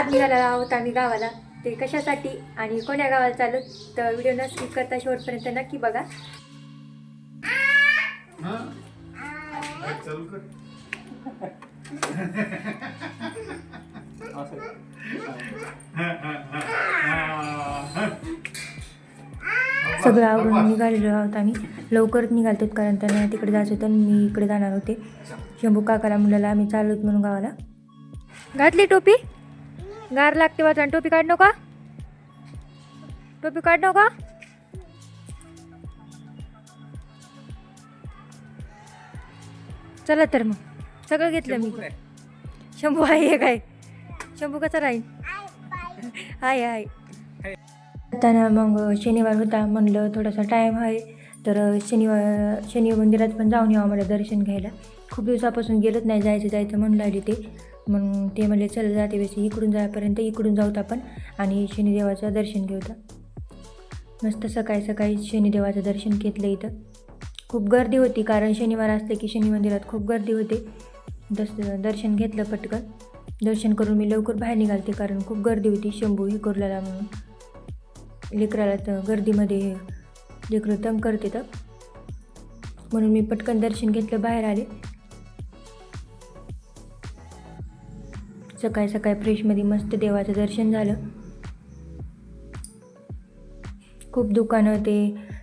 आज निघाला आहोत आम्ही गावाला. ते कशासाठी आणि कोण्या गावाला चालू? तर व्हिडिओ न स्किप करता शेवटपर्यंत नक्की बघा. चालू कर. सगळं आवरून निघालेलो आहोत आम्ही. लवकरच निघालतो कारण त्यांना तिकडे जायचं होतं आणि मी इकडे जाणार होते. शंभू काकाला मुलाला आम्ही चाललोत म्हणून गावाला. घातली टोपी? गार लागते वाचा टोपी काढ नका. टोपी काढ नका. चला तर मग. सगळं घेतलं मी. शंभू आहे? काय शंभू कसा राहील? हाय हाय. जाताना मग शनिवार होता म्हणलं थोडासा टाईम आहे. तर शनिवार शनी मंदिरात पण जाऊन यावं मला दर्शन घ्यायला. खूप दिवसापासून गेलंच नाही जायचं जायचं म्हणून लागली ते. मग ते म्हणले चल जाते वेळेस इकडून जायपर्यंत इकडून जाऊत आपण आणि शनिदेवाचं दर्शन घेऊत. मस्त सकाळी सकाळी शनिदेवाचं दर्शन घेतलं इथं. खूप गर्दी होती कारण शनिवार असले की शनी मंदिरात खूप गर्दी होते. दस दर्शन घेतलं पटकन. दर्शन करून मी लवकर बाहेर निघालते कारण खूप गर्दी होती शंभू हे कुर्ल्याला म्हणून. लेकराला तर गर्दीमध्ये लेकरं तंग करते तर. म्हणून मी पटकन दर्शन घेतलं बाहेर आले. सकाळी सकाळी फ्रेशमध्ये मस्त देवाचं दर्शन झालं. खूप दुकानं ते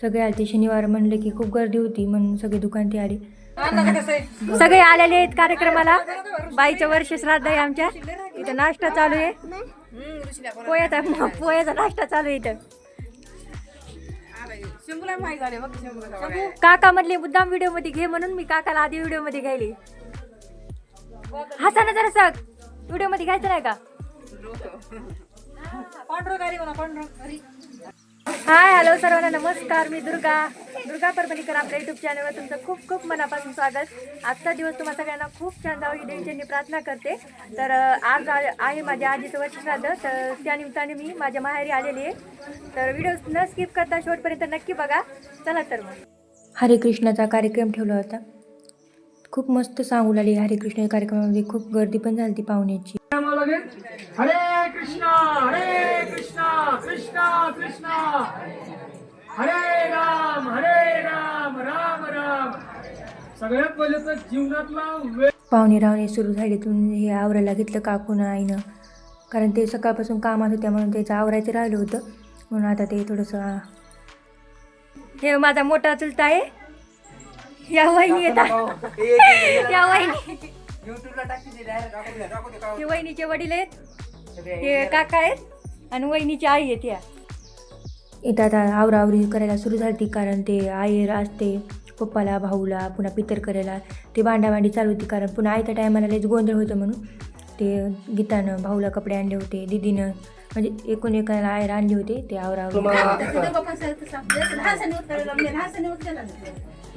सगळे आले ते शनिवार म्हणले की खूप गर्दी होती म्हणून सगळे दुकान ते आले. सगळे आलेले आहेत कार्यक्रमाला. बाईचं वर्ष श्राद्ध आहे आमच्या. इथं नाश्ता चालू आहे. पोह्याचा पोह्याचा नाश्ता चालू आहे इथं. काका म्हणले मुद्दाम व्हिडिओमध्ये घे म्हणून मी काकाला आधी व्हिडिओमध्ये घ्यायली. हसा ना जरा सग. व्हिडिओमध्ये घ्यायचं नाही का? हाय हॅलो सर्वांना नमस्कार. मी दुर्गा. दुर्गा परभणीकर आपल्या युट्यूब चॅनलवर तुमचं खूप खूप मनापासून स्वागत. आजचा दिवस तुम्हा सगळ्यांना खूप छान जावं. ही देवीच्यांनी प्रार्थना करते. तर आज आहे माझ्या आजीचं वर्ष श्राद्ध तर त्यानिमित्ताने मी माझ्या माहेरी आलेली आहे. तर व्हिडिओ न स्किप करता शेवटपर्यंत नक्की बघा. चला तर मग. हरे कृष्णाचा कार्यक्रम ठेवला होता. खूप मस्त सांगू लागली. हरे कृष्ण या कार्यक्रमामध्ये खूप गर्दी पण झाली ती पाहुण्याची. हरे कृष्णा हरे कृष्णा कृष्णा कृष्णा. हरे राम हरे राम राम राम. सगळ्यात पहिले तर जीवनातला पाहुणे रावणे सुरू झाले तुम्ही हे आवरायला घेतलं काकून आईनं. कारण ते सकाळपासून कामात होत्या म्हणून त्याचं आवरायचं राहिलं होतं. म्हणून आता ते थोडंसं. हे माझा मोठा चुलता आहे. या वहिनी येतात. या वहिनी हे वहिनीचे वडील आहेत. हे काका आहेत आणि वहिनीची आई आहेत या. इथं आता आवरावरी करायला सुरू झाली कारण ते आईर असते पप्पाला भाऊला पुन्हा पितर करायला. ते भांडाभांडी चालू होती कारण पुन्हा आयत्या टायमाला लयच गोंधळ होतं म्हणून. ते गीतानं भाऊला कपडे आणले होते दिदीनं म्हणजे एकूण एकाला आयर आणले होते ते आवरावरी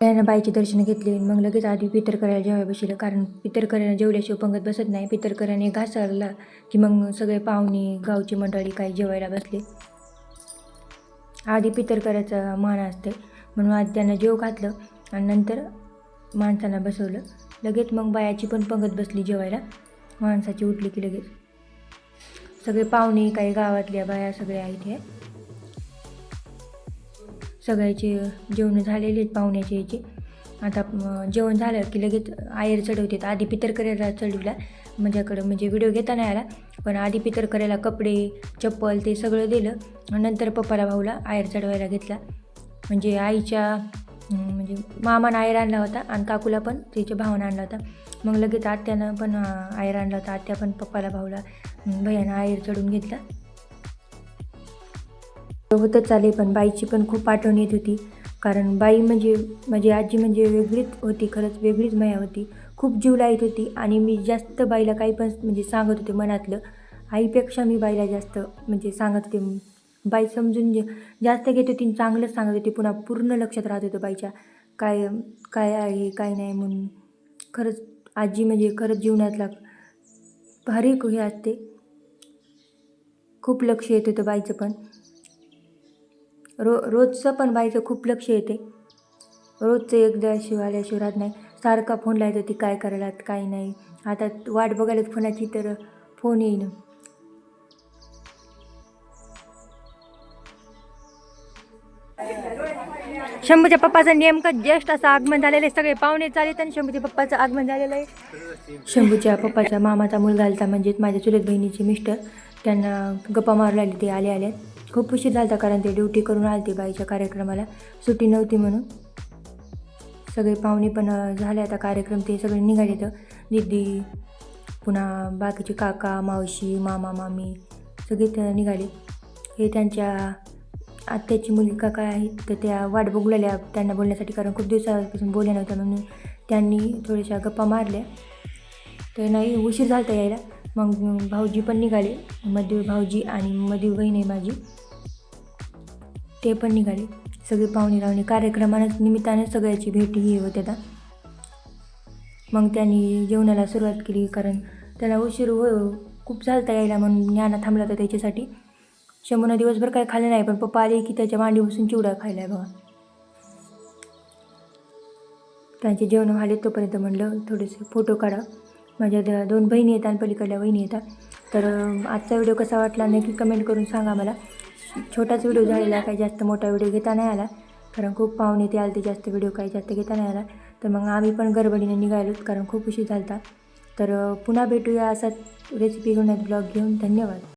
त्यानं बाईचे दर्शन घेतली. मग लगेच आधी पितरकऱ्याला जेवाय बसलं कारण पितर जेवल्याशिवाय पंगत बसत नाही. पितरकऱ्याने करायने की मग सगळे पाहुणे गावची मंडळी काही जेवायला बसले. आधी पितरकऱ्याचं मान असते म्हणून आधी त्यांना जेव घातलं आणि नंतर माणसांना बसवलं. लगेच मग बायाची पण पंगत बसली जेवायला. माणसाची उठली की लगेच. सगळे पाहुणे काही गावातल्या बाया सगळ्या आहेत हे सगळ्याचे जेवण झालेले आहेत पाहुण्याचे याचे. आता जेवण झालं की लगेच आयर चढवतात आधी पितर करायला चढवला. माझ्याकडं म्हणजे व्हिडिओ घेता नाही आला. पण आधी पितर करायला कपडे चप्पल ते सगळं दिलं. नंतर पप्पाला भाऊला आयर चढवायला घेतला. म्हणजे आईच्या म्हणजे मामानं आयर आणला होता आणि काकूला पण तिच्या भावानं आणला होता. मग लगेच आत्यानं पण आयर आणला होता. आत्या पण पप्पाला भाऊला भैयानं आयर चढून घेतला. होतच चाले पण बाईची पण खूप आठवण येत होती. कारण बाई म्हणजे माझी आजी म्हणजे वेगळीच होती खरंच वेगळीच माया होती. खूप जीव लाईत होती आणि मी जास्त बाईला काही पण म्हणजे सांगत होते मनातलं. आईपेक्षा मी बाईला जास्त म्हणजे सांगत होते. बाई समजून जे जास्त घेत होती आणि चांगलंच सांगत होती. पुन्हा पूर्ण लक्षात राहत होतं बाईच्या. काय काय आहे काय नाही म्हणून. खरंच आजी म्हणजे खरंच जीवनातला भारी हे असते. खूप लक्ष येत होतं बाईचं पण. रो रोजचं पण बाईचं खूप लक्ष येते. रोजचं एकदा शिव शिवरात नाही. सारखा फोन लावत ती काय करायला काय नाही. आता वाट बघायला फोनाची तर फोन येईन. शंभूच्या पप्पाचं नेमकं जस्ट असं आगमन झालेलं आहे. सगळे पाहुणे चालेत आणि शंभूच्या पप्पाचं आगमन झालेलं आहे. शंभूच्या पप्पाच्या मामाचा मुलगा आलता म्हणजेच माझ्या चुलत बहिणीचे मिस्टर. त्यांना गप्पा मारू लागली ते आले आले. खूप उशीर झालता कारण ते ड्युटी करून आले ते बाईच्या कार्यक्रमाला. सुट्टी नव्हती म्हणून. सगळे पाहुणे पण झाले आता कार्यक्रम ते सगळे निघाले तर. दिदी पुन्हा बाकीचे काका मावशी मामा मामी सगळे तर निघाले. हे त्यांच्या आत्याची मुलगी काका आहेत तर त्या वाट बघलेल्या त्यांना बोलण्यासाठी कारण खूप दिवसापासून बोलल्या नव्हत्या म्हणून त्यांनी थोड्याशा गप्पा मारल्या. तर नाही उशीर झाला यायला. मग भाऊजी पण निघाले. मधू भाऊजी आणि मधू बहीण आहे माझी. ते पण निघाले. सगळे पाहुणे लावणे कार्यक्रमानं निमित्तानं सगळ्याची भेट ही होते आता मग त्यांनी जेवणाला सुरुवात केली कारण त्याला उशीर हो खूप झालता यायला म्हणून ज्ञाना थांबला होता त्याच्यासाठी. शंभूनं दिवसभर काय खाल्लं नाही पण पप्पा आले की त्याच्या मांडी बसून चिवडा खायला आहे बघा. त्यांचे जेवण झाले तोपर्यंत म्हणलं थोडेसे फोटो काढा. माझ्या द- दोन बहिणी येतात आणि पलीकडल्या बहिणी येतात. तर आजचा व्हिडिओ कसा वाटला नक्की कमेंट करून सांगा मला. छोटाच व्हिडिओ झालेला काही जास्त मोठा व्हिडिओ घेता नाही आला. कारण खूप पाहुणे ते आले ते जास्त व्हिडिओ काही जास्त घेता नाही आला. तर मग आम्ही पण गडबडीने निघालोत कारण खूप उशीर झाला तर पुन्हा भेटूया असाच रेसिपी घेऊन ब्लॉग घेऊन. धन्यवाद.